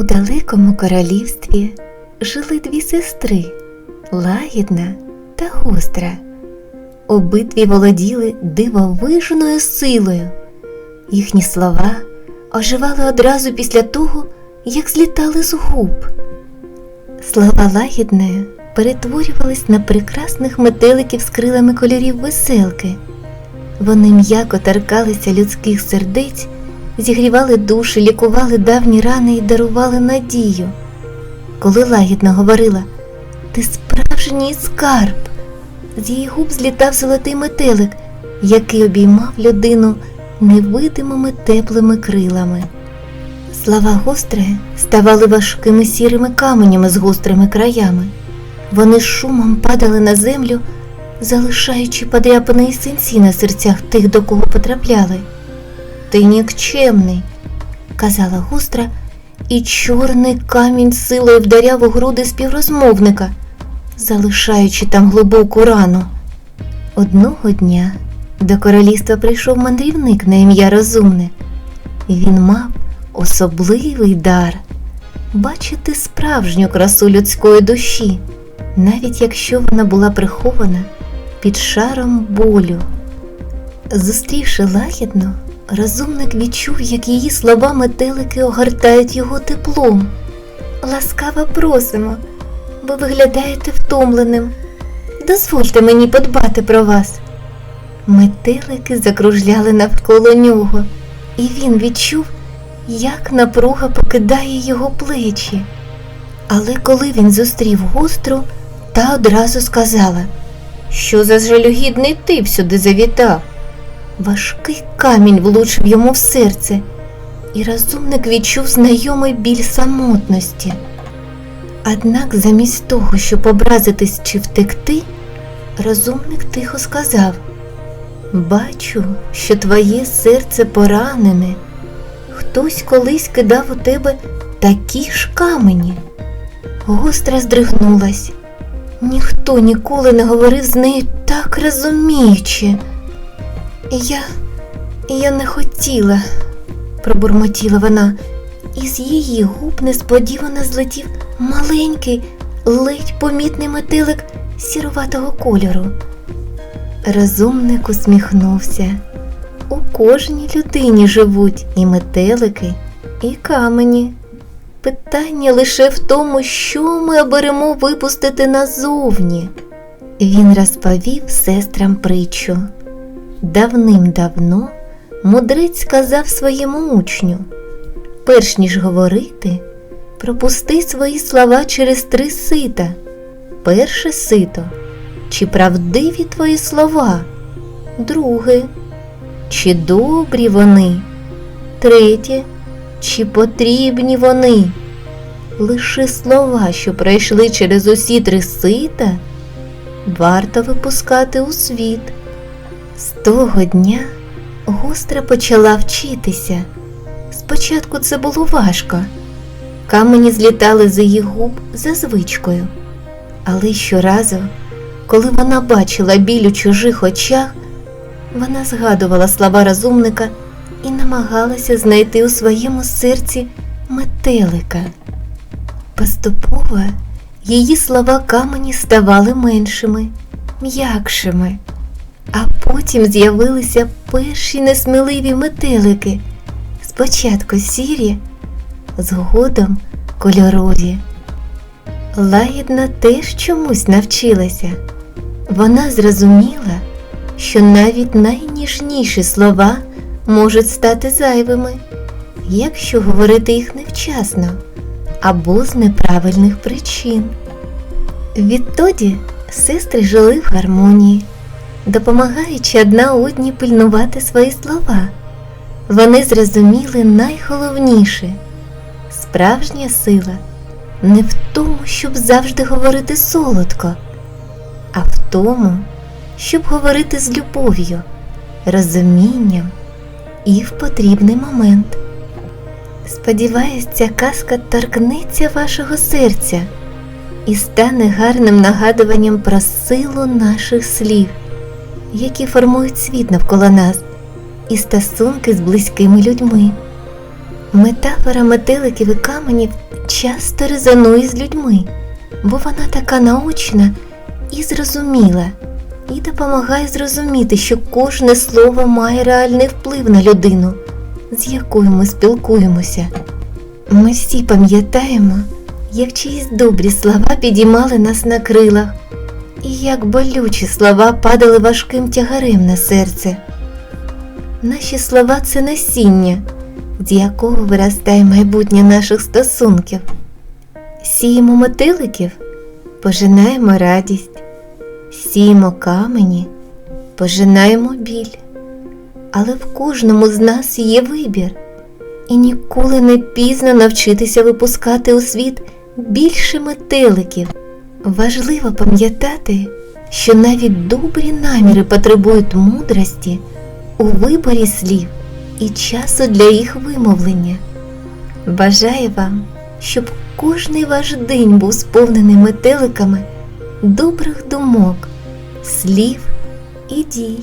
У далекому королівстві жили дві сестри лагідна та гостра. Обидві володіли дивовижною силою. Їхні слова оживали одразу після того, як злітали з губ. Слова лагідної перетворювались на прекрасних метеликів з крилами кольорів веселки. Вони м'яко торкалися людських сердець, зігрівали душі, лікували давні рани і дарували надію. Коли лагідна говорила Ти справжній скарб, з її губ злітав золотий метелик, який обіймав людину невидимими теплими крилами. Слова гострої ставали важкими сірими каменями з гострими краями. Вони шумом падали на землю, залишаючи подряпини і синці на серцях тих, до кого потрапляли. Ти нікчемний, казала гостра, і чорний камінь силою вдаряв у груди співрозмовника, залишаючи там глибоку рану. Одного дня до королівства прийшов мандрівник на ім'я Розумне. Він мав особливий дар бачити справжню красу людської душі, навіть якщо вона була прихована під шаром болю. Зустрівши лагідно, розумник відчув, як її слова метелики огортають його теплом. Ласкаво просимо, ви виглядаєте втомленим. Дозвольте мені подбати про вас. Метелики закружляли навколо нього, і він відчув, як напруга покидає його плечі. Але коли він зустрів гостру, та одразу сказала, що за жалюгідний тип сюди завітав. Важкий камінь влучив йому в серце, і розумник відчув знайомий біль самотності. Однак замість того, щоб образитись чи втекти, розумник тихо сказав Бачу, що твоє серце поранене. Хтось колись кидав у тебе такі ж камені. Гостра здригнулась. Ніхто ніколи не говорив з нею так розуміючи. Я я не хотіла, пробурмотіла вона, і з її губ несподівано злетів маленький, ледь помітний метелик сіруватого кольору. Розумник усміхнувся. У кожній людині живуть і метелики, і камені. Питання лише в тому, що ми оберемо випустити назовні. Він розповів сестрам притчу. Давним-давно мудрець сказав своєму учню, перш ніж говорити, пропусти свої слова через три сита. Перше сито, чи правдиві твої слова, друге, чи добрі вони, третє, чи потрібні вони. Лише слова, що пройшли через усі три сита, варто випускати у світ. З того дня гостра почала вчитися. Спочатку це було важко. Камені злітали з її губ за звичкою. Але щоразу, коли вона бачила біль у чужих очах, вона згадувала слова розумника і намагалася знайти у своєму серці метелика. Поступово її слова камені ставали меншими, м'якшими. А потім з'явилися перші несміливі метелики, спочатку сірі, згодом кольорові. Лагідна теж чомусь навчилася. Вона зрозуміла, що навіть найніжніші слова можуть стати зайвими, якщо говорити їх невчасно або з неправильних причин. Відтоді сестри жили в гармонії допомагаючи одна одній пильнувати свої слова. Вони зрозуміли найголовніше справжня сила не в тому, щоб завжди говорити солодко, а в тому, щоб говорити з любов'ю, розумінням і в потрібний момент. Сподіваюсь, ця казка торкнеться вашого серця і стане гарним нагадуванням про силу наших слів які формують світ навколо нас і стосунки з близькими людьми. Метафора метеликів і каменів часто резонує з людьми, бо вона така наочна і зрозуміла, і допомагає зрозуміти, що кожне слово має реальний вплив на людину, з якою ми спілкуємося. Ми всі пам'ятаємо, як чиїсь добрі слова підіймали нас на крилах, і як болючі слова падали важким тягарем на серце. Наші слова це насіння, з якого виростає майбутнє наших стосунків. Сіємо мотиликів, пожинаємо радість, сіємо камені, пожинаємо біль. Але в кожному з нас є вибір, і ніколи не пізно навчитися випускати у світ більше метеликів. Важливо пам'ятати, що навіть добрі наміри потребують мудрості у виборі слів і часу для їх вимовлення. Бажаю вам, щоб кожний ваш день був сповнений метеликами добрих думок, слів і дій.